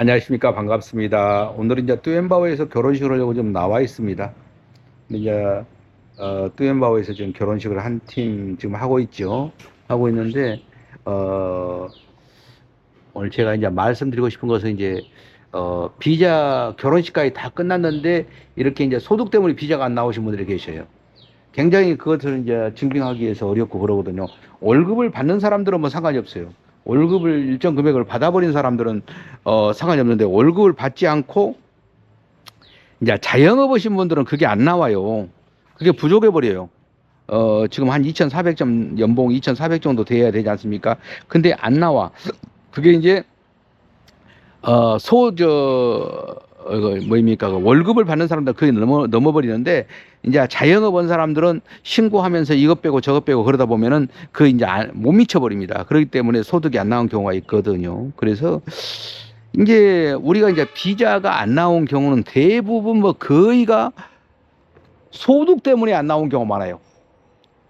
안녕하십니까 반갑습니다. 오늘은 이제 뚜엠바오에서 결혼식을 하려고 좀 나와 있습니다. 이제 어, 뚜엠바오에서 지금 결혼식을 한 팀 지금 하고 있죠. 하고 있는데 어, 오늘 제가 이제 말씀드리고 싶은 것은 이제 어, 비자 결혼식까지 다 끝났는데 이렇게 이제 소득 때문에 비자가 안 나오신 분들이 계셔요. 굉장히 그것을 이제 증빙하기 위해서 어렵고 그러거든요. 월급을 받는 사람들은 뭐 상관이 없어요. 월급을 일정 금액을 받아버린 사람들은 어, 상관이 없는데 월급을 받지 않고 이제 자영업 하신 분들은 그게 안 나와요. 그게 부족해 버려요. 어, 지금 한 2,400점 연봉 2,400 정도 돼야 되지 않습니까? 근데 안 나와. 그게 이제 어, 소, 저, 어, 이거 뭐입니까? 그 월급을 받는 사람들 그게 넘어, 넘어버리는데, 이제 자영업 한 사람들은 신고하면서 이것 빼고 저것 빼고 그러다 보면은 그 이제 안- 못 미쳐버립니다. 그렇기 때문에 소득이 안 나온 경우가 있거든요. 그래서 이제 우리가 이제 비자가 안 나온 경우는 대부분 뭐 거의가 소득 때문에 안 나온 경우가 많아요.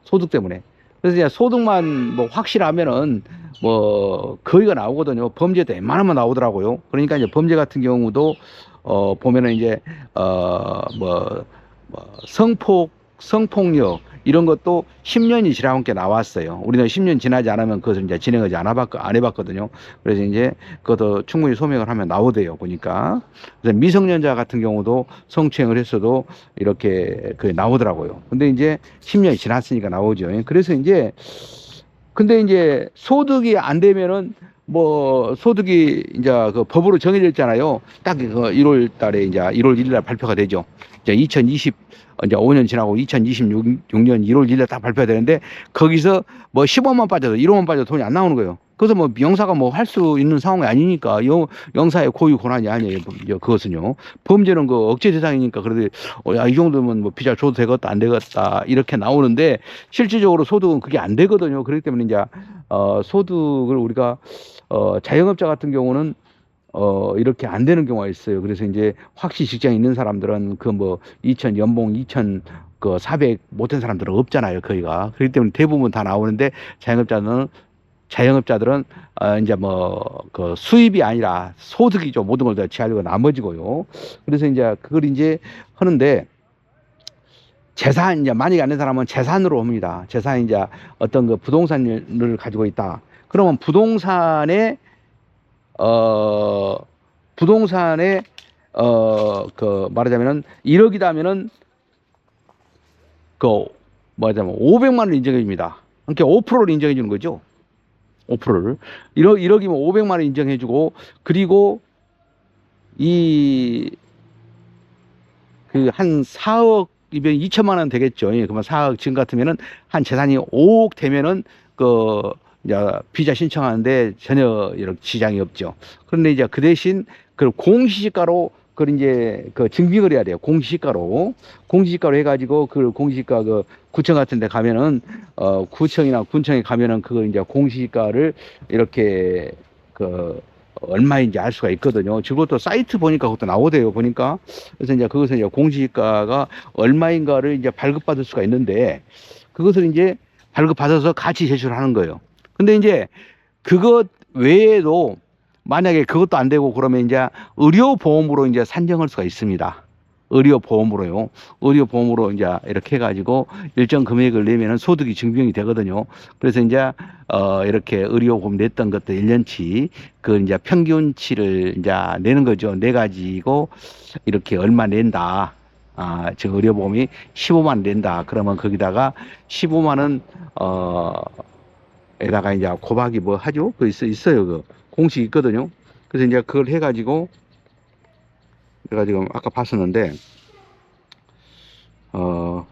소득 때문에. 그래서 이제 소득만 뭐 확실하면은 뭐 거의가 나오거든요. 범죄도 웬만하면 나오더라고요. 그러니까 이제 범죄 같은 경우도 어 보면은 이제 어 뭐 뭐 성폭 성폭력 이런 것도 10년이 지나게 나왔어요. 우리는 10년 지나지 않으면 그것을 이제 진행하지 안 해봤 안 해봤거든요. 그래서 이제 그것도 충분히 소명을 하면 나오대요. 보니까 그래서 미성년자 같은 경우도 성추행을 했어도 이렇게 그 나오더라고요. 근데 이제 10년이 지났으니까 나오죠. 그래서 이제 근데 이제 소득이 안 되면은 뭐 소득이 이제 그 법으로 정해져 있잖아요. 딱 그 1월 달에 이제 1월 1일 날 발표가 되죠. 이제 2020 이제 5년 지나고 2026년 1월 1일 날딱 발표가 되는데 거기서 뭐 15만 빠져도 1호만 빠져도 돈이 안 나오는 거예요. 그래서 뭐 영사가 뭐 할 수 있는 상황이 아니니까 영, 영사의 고유 권한이 아니에요. 이제 그것은요. 범죄는 그 억제 대상이니까 그래도 어, 야, 이 정도면 뭐 비자 줘도 되겠다 안 되겠다 이렇게 나오는데 실질적으로 소득은 그게 안 되거든요. 그렇기 때문에 이제 어, 소득을 우리가 어, 자영업자 같은 경우는 어, 이렇게 안 되는 경우가 있어요. 그래서 이제 확실히 직장에 있는 사람들은 그 뭐 2천 연봉 2천 그 400 못한 사람들은 없잖아요. 거기가. 그렇기 때문에 대부분 다 나오는데 자영업자는 자영업자들은 어, 이제 뭐 그 수입이 아니라 소득이죠. 모든 걸 다 취하려고 나머지고요. 그래서 이제 그걸 이제 하는데 재산 이제 안된 사람은 재산으로 합니다. 재산 이제 어떤 그 부동산을 가지고 있다. 그러면 부동산에 어 부동산에 어 그 말하자면은 1억이다면은 그 뭐냐면 500만 원 인정해 줍니다. 그러니까 5%를 인정해 주는 거죠. 5%를 1억 1억이면 500만 원 인정해 주고 그리고 이 그 한 4억 이면 2천만 원 되겠죠. 예, 그러면 4억 지금 같으면은 한 재산이 5억 되면은 그 이제 비자 신청하는데 전혀 이런 지장이 없죠. 그런데 이제 그 대신 그 공시지가로 그걸 이제 그 증빙을 해야 돼요. 공시지가로 공시지가로 해가지고 그 공시지가 그 구청 같은데 가면은 어 구청이나 군청에 가면은 그거 이제 공시지가를 이렇게 그 얼마인지 알 수가 있거든요. 그것도 사이트 보니까 그것도 나오대요. 보니까 그래서 이제 그것은 이제 공시지가가 얼마인가를 이제 발급받을 수가 있는데 그것을 이제 발급받아서 같이 제출을 하는 거예요. 근데 이제 그것 외에도 만약에 그것도 안 되고 그러면 이제 의료보험으로 이제 산정할 수가 있습니다. 의료보험으로요. 의료보험으로 이제 이렇게 해가지고 일정 금액을 내면은 소득이 증빙이 되거든요. 그래서 이제 어 이렇게 의료보험 냈던 것도 1년치 그 이제 평균치를 이제 내는 거죠. 내 가지고 이렇게 얼마 낸다. 아, 저 의료보험이 15만 원 낸다. 그러면 거기다가 15만 원 어, 에다가 이제 고박이 뭐 하죠? 그 있어 있어요. 그 공식 있거든요. 그래서 이제 그걸 해가지고 내가 지금 아까 봤었는데 어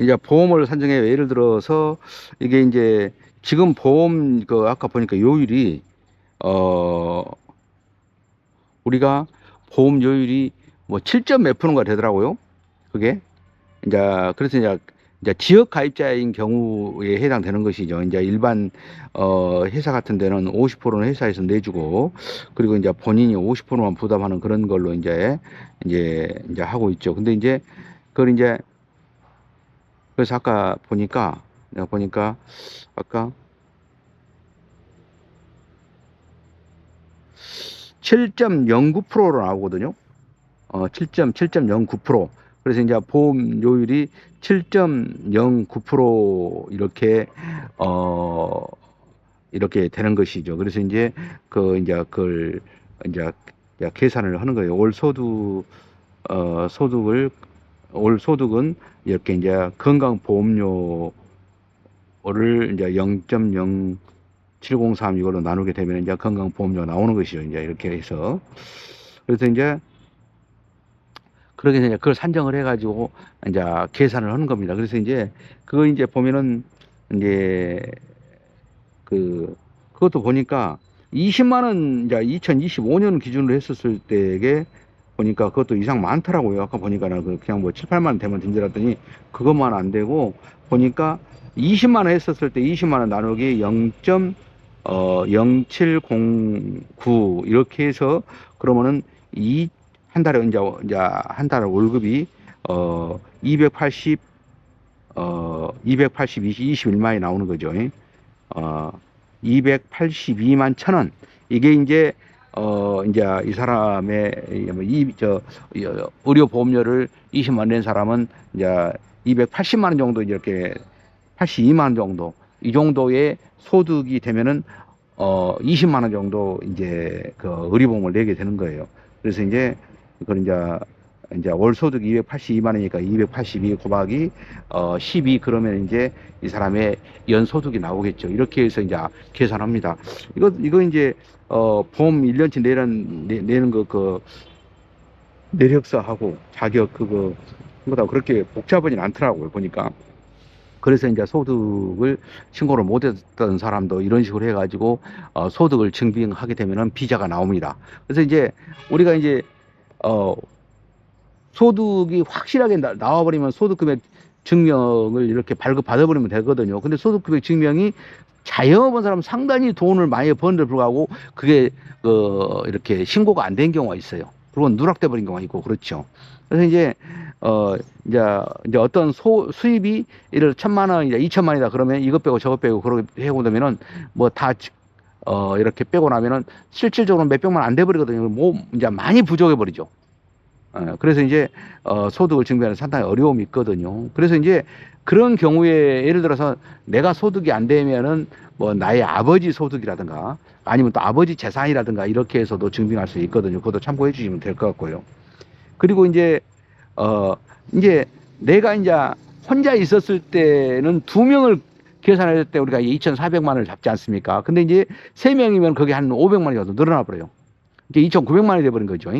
이제 보험을 산정해요. 예를 들어서 이게 이제 지금 보험 그 아까 보니까 요율이 어 우리가 보험 요율이 뭐 7점 몇 프로인가 되더라고요. 그게 이제 그래서 이제 이제 지역 가입자인 경우에 해당되는 것이죠. 이제 일반 어 회사 같은 데는 50%는 회사에서 내주고 그리고 이제 본인이 50%만 부담하는 그런 걸로 이제 이제 이제 하고 있죠. 근데 이제 그걸 이제 그래서 아까 보니까 내가 보니까 아까 7.09%로 나오거든요. 어, 7.7.09%. 그래서 이제 보험료율이 7.09% 이렇게 어 이렇게 되는 것이죠. 그래서 이제 그 이제 그걸 이제 계산을 하는 거예요. 올 소득 어 소득을 올 소득은 이렇게 이제 건강보험료를 이제 0.0703 이걸로 나누게 되면 이제 건강보험료 나오는 것이죠. 이제 이렇게 해서 그래서 이제 그렇게 이제 그걸 산정을 해가지고 이제 계산을 하는 겁니다. 그래서 이제 그거 이제 보면은 이제 그 그것도 보니까 20만 원 이제 2025년 기준으로 했었을 때에 보니까 그것도 이상 많더라고요. 아까 보니까는 그 그냥 뭐 7, 8만 원 되면 된다더니 그것만 안 되고 보니까 20만 원 했었을 때 20만 원 나누기 0. 어, 0709 이렇게 해서 그러면은 이 한 달에 이제 이제 한달 월급이 어 280, 어 280, 20, 21만이 나오는 거죠. 어 282만 천 원. 이게 이제 어 이제 이 사람의 이 저 의료 보험료를 20만 원낸 사람은 이제 280만 원 정도 이렇게 82만 원 정도 이 정도의 소득이 되면은 어 20만 원 정도 이제 그 의료보험을 내게 되는 거예요. 그래서 이제 그걸 이제 이제 월 소득 282만 원이니까 282 곱하기 어 12 그러면 이제 이 사람의 연 소득이 나오겠죠. 이렇게 해서 이제 계산합니다. 이거 이거 이제 어 보험 1년치 내는 내, 내는 거 그 내력서하고 자격 그거 그거다 그렇게 복잡하진 않더라고요. 보니까. 그래서 이제 소득을 신고를 못했던 사람도 이런 식으로 해가지고 어, 소득을 증빙하게 되면은 비자가 나옵니다. 그래서 이제 우리가 이제 어, 소득이 확실하게 나, 나와버리면 소득금액 증명을 이렇게 발급 받아버리면 되거든요. 근데 소득금액 증명이 자영업한 사람 상당히 돈을 많이 버는데 불구하고 그게 어, 이렇게 신고가 안 된 경우가 있어요. 그리고 누락돼 버린 경우가 있고 그렇죠. 그래서 이제 어 이제 이제 어떤 소 수입이 이를 천만 원이다 이천만 원이다 그러면 이것 빼고 저것 빼고 그렇게 해고 되면은 뭐다 어 이렇게 빼고 나면은 실질적으로 몇 백만 안 돼 버리거든요. 뭐 이제 많이 부족해 버리죠. 어, 그래서 이제 어 소득을 증명하는 상당히 어려움이 있거든요. 그래서 이제 그런 경우에 예를 들어서 내가 소득이 안 되면은 뭐 나의 아버지 소득이라든가 아니면 또 아버지 재산이라든가 이렇게 해서도 증빙할 수 있거든요. 그것도 참고해 주시면 될 것 같고요. 그리고 이제 어 이제 내가 이제 혼자 있었을 때는 두 명을 계산할 때 우리가 2,400만 원을 잡지 않습니까? 근데 이제 세 명이면 그게 한 500만 원이 정도 늘어나 버려요. 이제 2,900만 원이 돼 버린 거죠.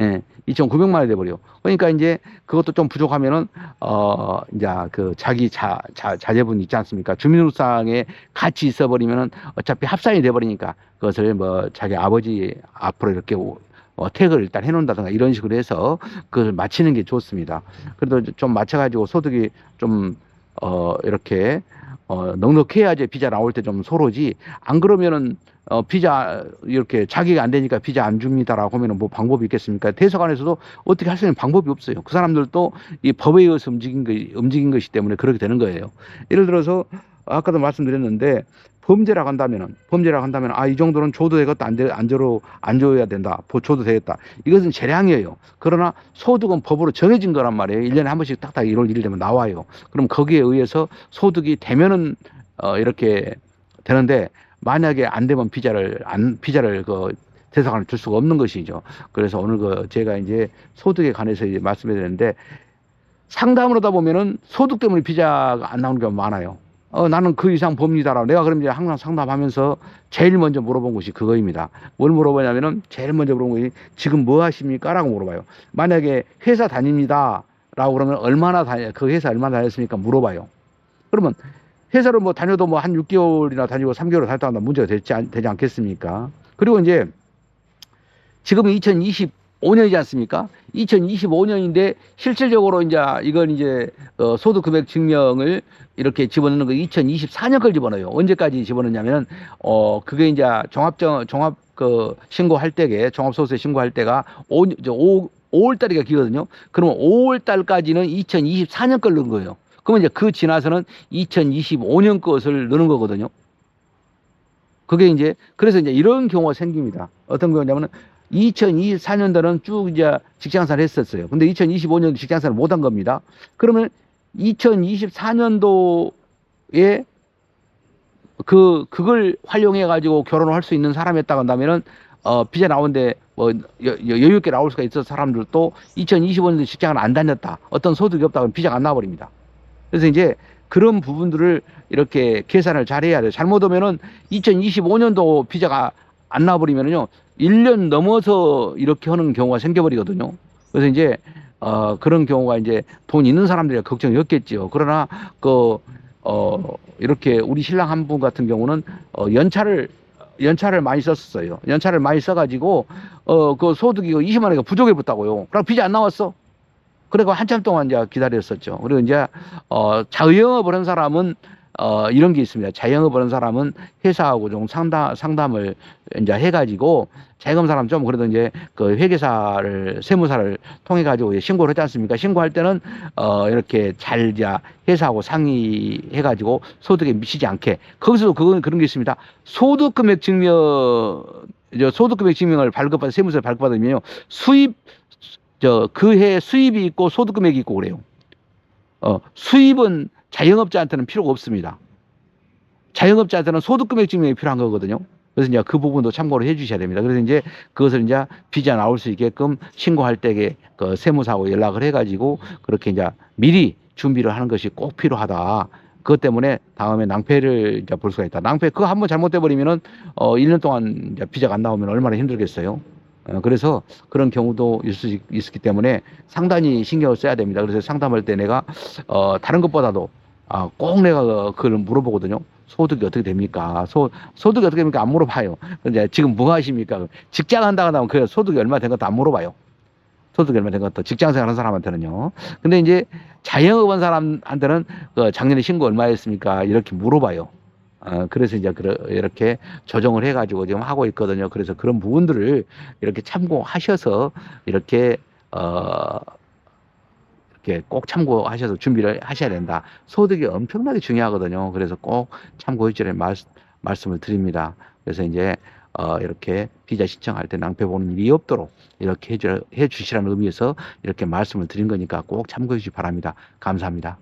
예, 2,900만 원이 돼 버려. 그러니까 이제 그것도 좀 부족하면은 어 이제 그 자기 자, 자 자제분 있지 않습니까? 주민등록상에 같이 있어 버리면은 어차피 합산이 돼 버리니까 그것을 뭐 자기 아버지 앞으로 이렇게 어, 태그를 일단 해놓는다든가 이런 식으로 해서 그걸 맞히는 게 좋습니다. 그래도 좀 맞춰가지고 소득이 좀, 어, 이렇게, 어, 넉넉해야지 비자 나올 때좀 서로지. 안 그러면은, 어, 비자, 이렇게 자기가 안 되니까 비자 안 줍니다라고 하면은 뭐 방법이 있겠습니까? 대사관에서도 어떻게 할 수 있는 방법이 없어요. 그 사람들도 이 법에 의해서 움직인, 거, 움직인 것이기 때문에 그렇게 되는 거예요. 예를 들어서, 아까도 말씀드렸는데, 범죄라고 한다면은 범죄라고 한다면 아 이 정도는 줘도 되겠다 안, 돼, 안 줘로 안 줘야 된다 줘도 되겠다 이것은 재량이에요 그러나 소득은 법으로 정해진 거란 말이에요 1년에 한 번씩 딱딱 1월 1일 되면 나와요 그럼 거기에 의해서 소득이 되면은 어 이렇게 되는데 만약에 안 되면 비자를 안 비자를 그 대사관에 줄 수가 없는 것이죠 그래서 오늘 그 제가 이제 소득에 관해서 이제 말씀해 드렸는데 상담을 하다 보면은 소득 때문에 비자가 안 나오는 경우가 많아요 어, 나는 그 이상 봅니다라고. 내가 그럼 이제 항상 상담하면서 제일 먼저 물어본 것이 그거입니다. 뭘 물어보냐면은 제일 먼저 물어본 것이 지금 뭐 하십니까? 라고 물어봐요. 만약에 회사 다닙니다. 라고 그러면 얼마나 다녀, 그 회사 얼마나 다녔습니까? 물어봐요. 그러면 회사를 뭐 다녀도 뭐 한 6개월이나 다니고 3개월 다녔다 문제가 되지, 않, 되지 않겠습니까? 그리고 이제 지금 2020 2025년이지 않습니까? 2025년인데 실질적으로 이제 이건 이제 어, 소득 금액 증명을 이렇게 집어넣는 거 2024년 걸 집어넣어요. 언제까지 집어넣냐면은 어 그게 이제 종합정 종합 그 신고할 때게 종합소득세 신고할 때가 5, 저 5, 5월 달이가 기거든요. 그러면 5월 달까지는 2024년 걸 넣은 거예요. 그러면 이제 그 지나서는 2025년 것을 넣는 거거든요. 그게 이제 그래서 이제 이런 경우가 생깁니다. 어떤 경우냐면은 2024년도는 쭉 이제 직장생활 했었어요. 근데 2025년도 직장생활 못 한 겁니다. 그러면 2024년도에 그 그걸 활용해 가지고 결혼을 할 수 있는 사람이었다고 한다면은 어 비자 나오는데 뭐 여유 있게 나올 수가 있어 사람들도 2025년도 직장을 안 다녔다. 어떤 소득이 없다고 하면 비자가 안 나와 버립니다. 그래서 이제 그런 부분들을 이렇게 계산을 잘 해야 돼요. 잘못하면은 2025년도 비자가 안 나와버리면은요, 1년 넘어서 이렇게 하는 경우가 생겨버리거든요. 그래서 이제, 어, 그런 경우가 이제 돈 있는 사람들이 걱정이 없겠지요. 그러나, 그, 어, 이렇게 우리 신랑 한 분 같은 경우는, 어, 연차를, 연차를 많이 썼어요. 연차를 많이 써가지고, 어, 그 소득이 20만 원이 부족해 붙다고요. 그럼 비자 안 나왔어. 그리고 한참 동안 이제 기다렸었죠. 그리고 이제 어 자영업을 한 사람은 어 이런 게 있습니다. 자영업을 한 사람은 회사하고 좀 상담 상담을 이제 해가지고 자영업 사람 좀 그래도 이제 그 회계사를 세무사를 통해 가지고 신고를 했지 않습니까? 신고할 때는 어 이렇게 잘 이제 회사하고 상의해 가지고 소득에 미치지 않게 거기서도 그건 그런 게 있습니다. 소득 금액 증명 저 소득 금액 증명을 발급받 세무서에 발급받으면요 수입 저 그 해 수입이 있고 소득 금액이 있고 그래요. 어, 수입은 자영업자한테는 필요가 없습니다. 자영업자한테는 소득 금액 증명이 필요한 거거든요. 그래서 이제 그 부분도 참고를 해 주셔야 됩니다. 그래서 이제 그것을 이제 비자 나올 수 있게끔 신고할 때에 그 세무사하고 연락을 해 가지고 그렇게 이제 미리 준비를 하는 것이 꼭 필요하다. 그것 때문에 다음에 낭패를 이제 볼 수가 있다. 낭패 그거 한번 잘못돼 버리면은 어 1년 동안 이제 비자가 안 나오면 얼마나 힘들겠어요. 어, 그래서 그런 경우도 있을 수 있- 있기 때문에 상당히 신경을 써야 됩니다. 그래서 상담할 때 내가 어, 다른 것보다도 아, 꼭 내가 그- 그걸 물어보거든요. 소득이 어떻게 됩니까? 소, 소득이 어떻게 됩니까? 안 물어봐요. 근데 지금 뭐 하십니까? 직장 한다고 하면 그 소득이 얼마 된 것도 안 물어봐요. 소득이 얼마 된 것도 직장 생활 하는 사람한테는요. 근데 이제 자영업 한 사람한테는 그 작년에 신고 얼마였습니까? 이렇게 물어봐요. 어, 그래서 이제 그러, 이렇게 조정을 해가지고 지금 하고 있거든요. 그래서 그런 부분들을 이렇게 참고하셔서 이렇게 어 이렇게 꼭 참고하셔서 준비를 하셔야 된다. 소득이 엄청나게 중요하거든요. 그래서 꼭 참고해 주시는 말, 말씀을 드립니다. 그래서 이제 어 이렇게 비자 신청할 때 낭패 보는 일이 없도록 이렇게 해주, 해 주시라는 의미에서 이렇게 말씀을 드린 거니까 꼭 참고해 주시기 바랍니다. 감사합니다.